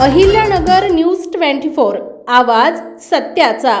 Ahilyanagar news twenty four आवाज सत्याचा.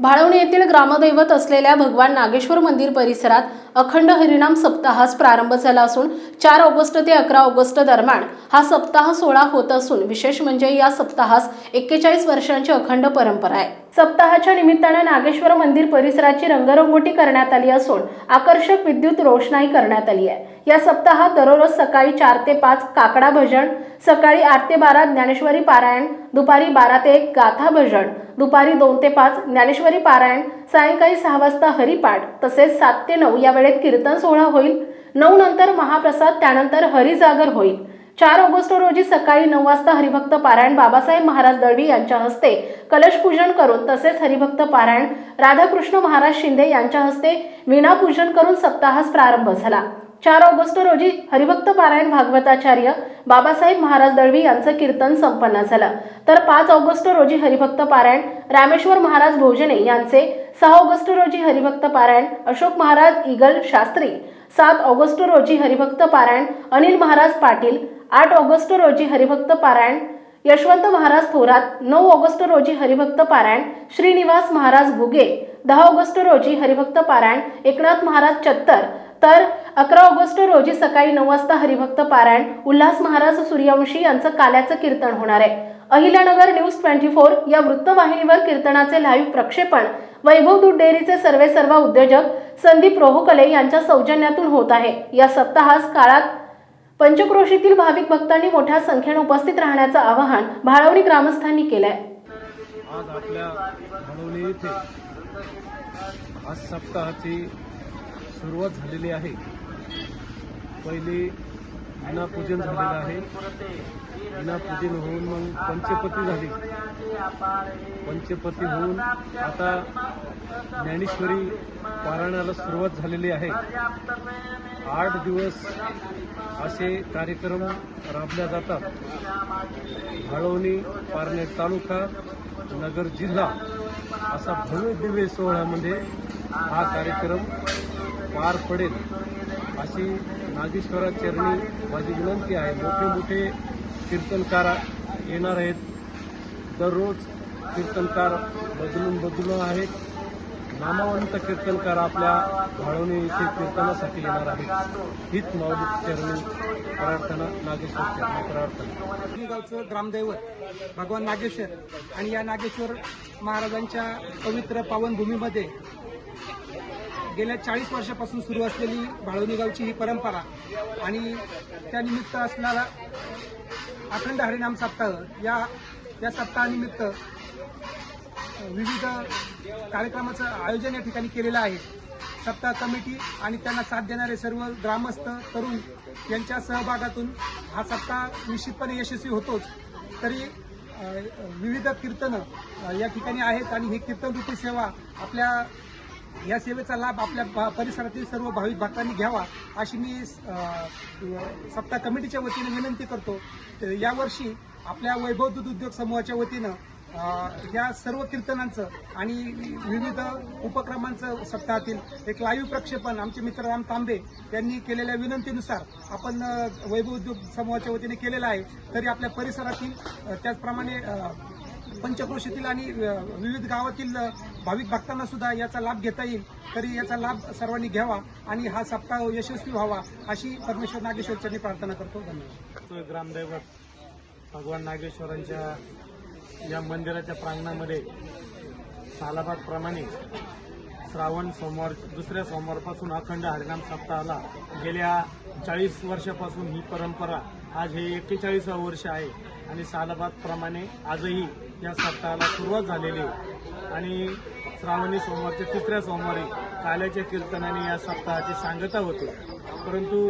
भाळवणे येथील ग्रामदैवत असलेल्या भगवान नागेश्वर मंदिर परिसरात अखंड हरिनाम सप्ताहास प्रारंभ झाला असून चार ऑगस्ट ते अकरा ऑगस्ट दरम्यान हा सप्ताह सोहळा होत असून विशेष म्हणजे या सप्ताहास एक्केचाळीस वर्षांची अखंड परंपरा आहे. सप्ताहाच्या निमित्ताने नागेश्वर मंदिर परिसराची रंगरंगोटी करण्यात आली असून आकर्षक विद्युत रोषणाई करण्यात आली आहे. या सप्ताहात दररोज सकाळी चार ते पाच काकडा भजन सकाळी आठ ते बारा ज्ञानेश्वरी पारायण दुपारी बारा ते एक गाथा भजन दुपारी दोन ते पाच ज्ञानेश्वरी पारायण सायंकाळी सहा वाजता हरिपाठ तसेच सात ते नऊ या वेळेत कीर्तन सोहळा होईल. नऊ नंतर महाप्रसाद त्यानंतर हरिजागर होईल. चार ऑगस्ट रोजी सकाळी नऊ वाजता हरिभक्त पारायण बाबासाहेब महाराज दळवी यांच्या हस्ते कलशपूजन करून तसेच हरिभक्त पारायण राधाकृष्ण महाराज शिंदे यांच्या हस्ते वीणापूजन करून सप्ताहास प्रारंभ झाला. चार ऑगस्ट रोजी हरिभक्त पारायण भागवताचार्य बाबासाहेब महाराज दळवी यांचं कीर्तन संपन्न झालं. तर पाच ऑगस्ट रोजी हरिभक्त पारायण रामेश्वर महाराज भोजने यांचे सहा ऑगस्ट रोजी हरिभक्त पारायण अशोक महाराज इगल शास्त्री सात ऑगस्ट रोजी हरिभक्त पारायण अनिल महाराज पाटील आठ ऑगस्ट रोजी हरिभक्त पारायण यशवंत महाराज थोरात नऊ ऑगस्ट रोजी हरिभक्त पारायण श्रीनिवास महाराज घुगे दहा ऑगस्ट रोजी हरिभक्त पारायण एकनाथ महाराज चत्तर तर अकरा ऑगस्ट रोजी सकाळी नऊ वाजता हरिभक्त पारायण उल्हास महाराज सूर्यवंशी यांचं काल्याचं कीर्तन होणार आहे. अहिल्यानगर न्यूज ट्वेंटी फोर या वृत्तवाहिनीवर कीर्तनाचे लाईव्ह प्रक्षेपण. वैभव दूध डेअरीचे सर्वे सर्व उद्योजक संदीप रोहकले यांच्या सौजन्यातून होत आहे. या सप्ताहास काळात पंचक्रोशीतील भाविक भक्तांनी मोठ्या संख्येने उपस्थित राहण्याचं आवाहन भाळवणी ग्रामस्थांनी केलंय. आज आपल्या येथे आज सप्ताहाची सुरुवात झालेली आहे. पहिली विनापूजन झालेलं आहे. विनापूजन होऊन मग पंचपती झाली. पंचपती होऊन आता ज्ञानेश्वरी पारायणाला सुरुवात झालेली आहे. आठ दिवस असे कार्यक्रम राबल्या जातात. भाळवणी पारनेर तालुका नगर जिल्हा असा भव्य दिव्य सोहळ्यामध्ये हा कार्यक्रम पार पडेल अशी नागेश्वराचरणी माझी विनंती आहे. मोठे मोठे कीर्तनकार येणार आहेत. दररोज कीर्तनकार बदलून बदलून आहेत. नामवंत कीर्तनकार आपल्या भाळवणे येथे कीर्तनासाठी येणार आहेत. हीच माऊली चरणी प्रार्थना नागेश्वर चरणी प्रार्थना. गावचं ग्रामदैवत भगवान नागेश्वर आणि या नागेश्वर महाराजांच्या पवित्र पावनभूमीमध्ये गेल्या चाळीस वर्षापासून सुरू असलेली बाळवणी गावची ही परंपरा आणि त्यानिमित्त असणारा अखंड हरिनाम सप्ताह या या सप्ताहानिमित्त विविध कार्यक्रमाचं आयोजन या ठिकाणी केलेलं आहे. सप्ताह कमिटी आणि त्यांना साथ देणारे सर्व ग्रामस्थ तरुण यांच्या सहभागातून हा सप्ताह निश्चितपणे यशस्वी होतोच. तरी विविध कीर्तनं या ठिकाणी आहेत आणि ही कीर्तनरूपी सेवा आपल्या या सेवेचा लाभ आपल्या परिसरातील सर्व भाविक भक्तांनी घ्यावा अशी मी सप्ताह कमिटीच्या वतीने विनंती करतो. तर यावर्षी आपल्या वैभव दूध उद्योग समूहाच्या वतीनं या सर्व कीर्तनांचं आणि विविध उपक्रमांचं सप्ताहातील एक लाईव्ह प्रक्षेपण आमचे मित्र राम तांबे यांनी केलेल्या विनंतीनुसार आपण वैभव उद्योग समूहाच्या वतीने केलेलं आहे. तरी आपल्या परिसरातील त्याचप्रमाणे पंचक्रोशीतील आणि विविध गावातील भाविक भक्तांना सुद्धा याचा लाभ घेता येईल. तरी याचा लाभ सर्वांनी घ्यावा आणि हा सप्ताह यशस्वी व्हावा अशी परमेश्वर नागेश्वरच्यांनी प्रार्थना करतो. धन्यवाद. ग्रामदैवत भगवान नागेश्वरांच्या या मंदिराच्या प्रांगणामध्ये सालाबादप्रमाणे श्रावण सोमवार दुसऱ्या सोमवारपासून अखंड हरिनाम सप्ताहाला गेल्या चाळीस वर्षापासून ही परंपरा आज हे एक्केचाळीसावं वर्ष आहे. आणि सालाबादप्रमाणे आजही या सप्ताहाला सुरुवात झालेली आहे. आणि श्रावणी सोमवारच्या तिसऱ्या सोमवारी काल्याच्या कीर्तनाने या सप्ताहाची सांगता होते. परंतु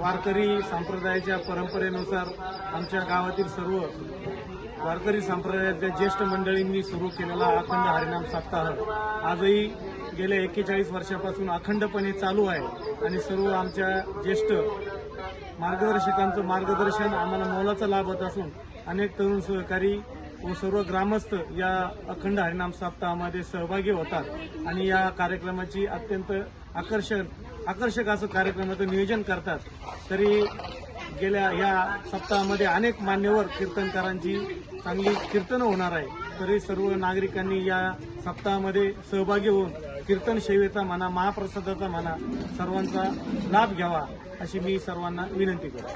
वारकरी संप्रदायाच्या परंपरेनुसार आमच्या गावातील सर्व वारकरी संप्रदायाच्या ज्येष्ठ मंडळींनी सुरू केलेला अखंड हरिनाम सप्ताह आजही गेल्या एक्केचाळीस वर्षापासून अखंडपणे चालू आहे. आणि सर्व आमच्या ज्येष्ठ मार्गदर्शकांचं मार्गदर्शन आम्हाला मोलाचा लाभ होत असून अनेक तरुण सहकारी व सर्व ग्रामस्थ या अखंड हरिनाम सप्ताहामध्ये सहभागी होतात. आणि या कार्यक्रमाची अत्यंत आकर्षण आकर्षक असं कार्यक्रमाचं नियोजन करतात. तरी गेल्या या सप्ताहामध्ये अनेक मान्यवर कीर्तनकारांची चांगली कीर्तनं होणार आहे. तरी सर्व नागरिकांनी या सप्ताहामध्ये सहभागी होऊन कीर्तन सेवेचा म्हणा महाप्रसादाचा म्हणा सर्वांचा लाभ घ्यावा अशी मी सर्वांना विनंती करतो.